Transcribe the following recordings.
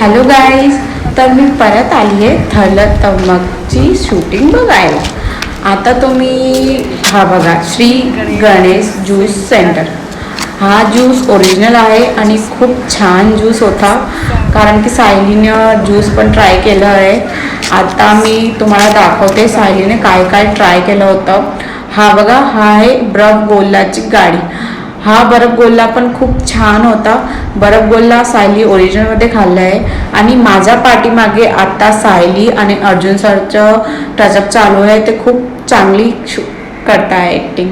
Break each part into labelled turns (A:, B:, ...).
A: Hello guys तर मी परत आली आहे थल तमकची शूटिंग बघायला. आता तुम्ही हा बघा श्री गणेश ज्यूस सेंटर. हा ज्यूस ओरिजिनल आहे आणि खूप छान ज्यूस होता कारण की सायलीनं ज्यूस पण ट्राय केलं आहे. आता मी तुम्हाला दाखवते सायलीने काय काय ट्राय केलं होतं. हा बघा हा आहे ब्रफ गोल्लाची गाडी. हा बर्फगोल्ला पण खूप छान होता. बर्फगोल्ला सायली ओरिजिनलमध्ये खाल्ला आहे. आणि माझ्या पाठीमागे आता सायली आणि अर्जुन सरचं टचअप चालू आहे. ते खूप चांगली करता करताय ॲक्टिंग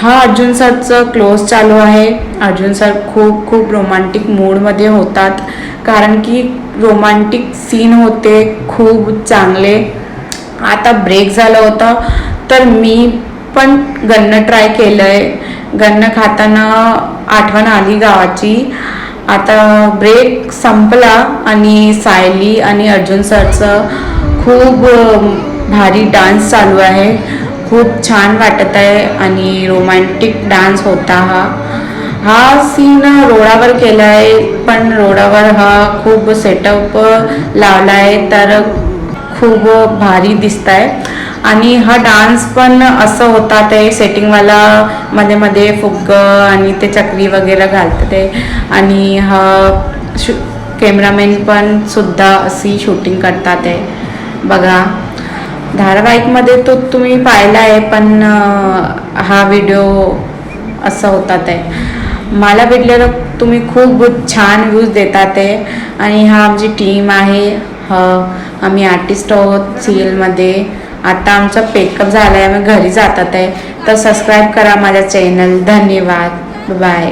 A: हा अर्जुन सरचं क्लोज चालू आहे. अर्जुन सर खूप खूप रोमांटिक मूडमध्ये होतात. कारण की रोमांटिक सीन होते. खूप चांगले. आता ब्रेक झालं होता. तर मी पण गन्न ट्राय केलं आहे गन्न खाताना आठवण आली गावाची. आता ब्रेक संपला आणि सायली आणि अर्जुन सरचं खूप भारी डान्स चालू आहे. खूप छान वाटत आहे आणि रोमॅन्टिक डान्स होता हा. हा सीन रोडावर केला आहे पण रोडावर हा खूप सेटअप लावला आहे तर खूप भारी दिसत आहे आणि हा डान्स पण असं होता ते सेटिंगवाला मध्ये मध्ये फुग्गं आणि ते चक्री वगैरे घालतं ते आणि हा शू कॅमेरामॅन पण सुद्धा अशी शूटिंग करतात आहे बघा धारावाहिकमध्ये तो तुम्ही पाहिला आहे पण हा व्हिडिओ असं होता ते. मला भेटलेलं तुम्ही खूप छान व्ह्यूज देतात आहे आणि हा आमची टीम आहे. ह आम्ही आर्टिस्ट आहोत सिरियलमध्ये आता आमचा पेकअप झाला आहे आम्ही घरी जातात आहे तर सबस्क्राईब करा माझ्या चॅनल धन्यवाद. बाय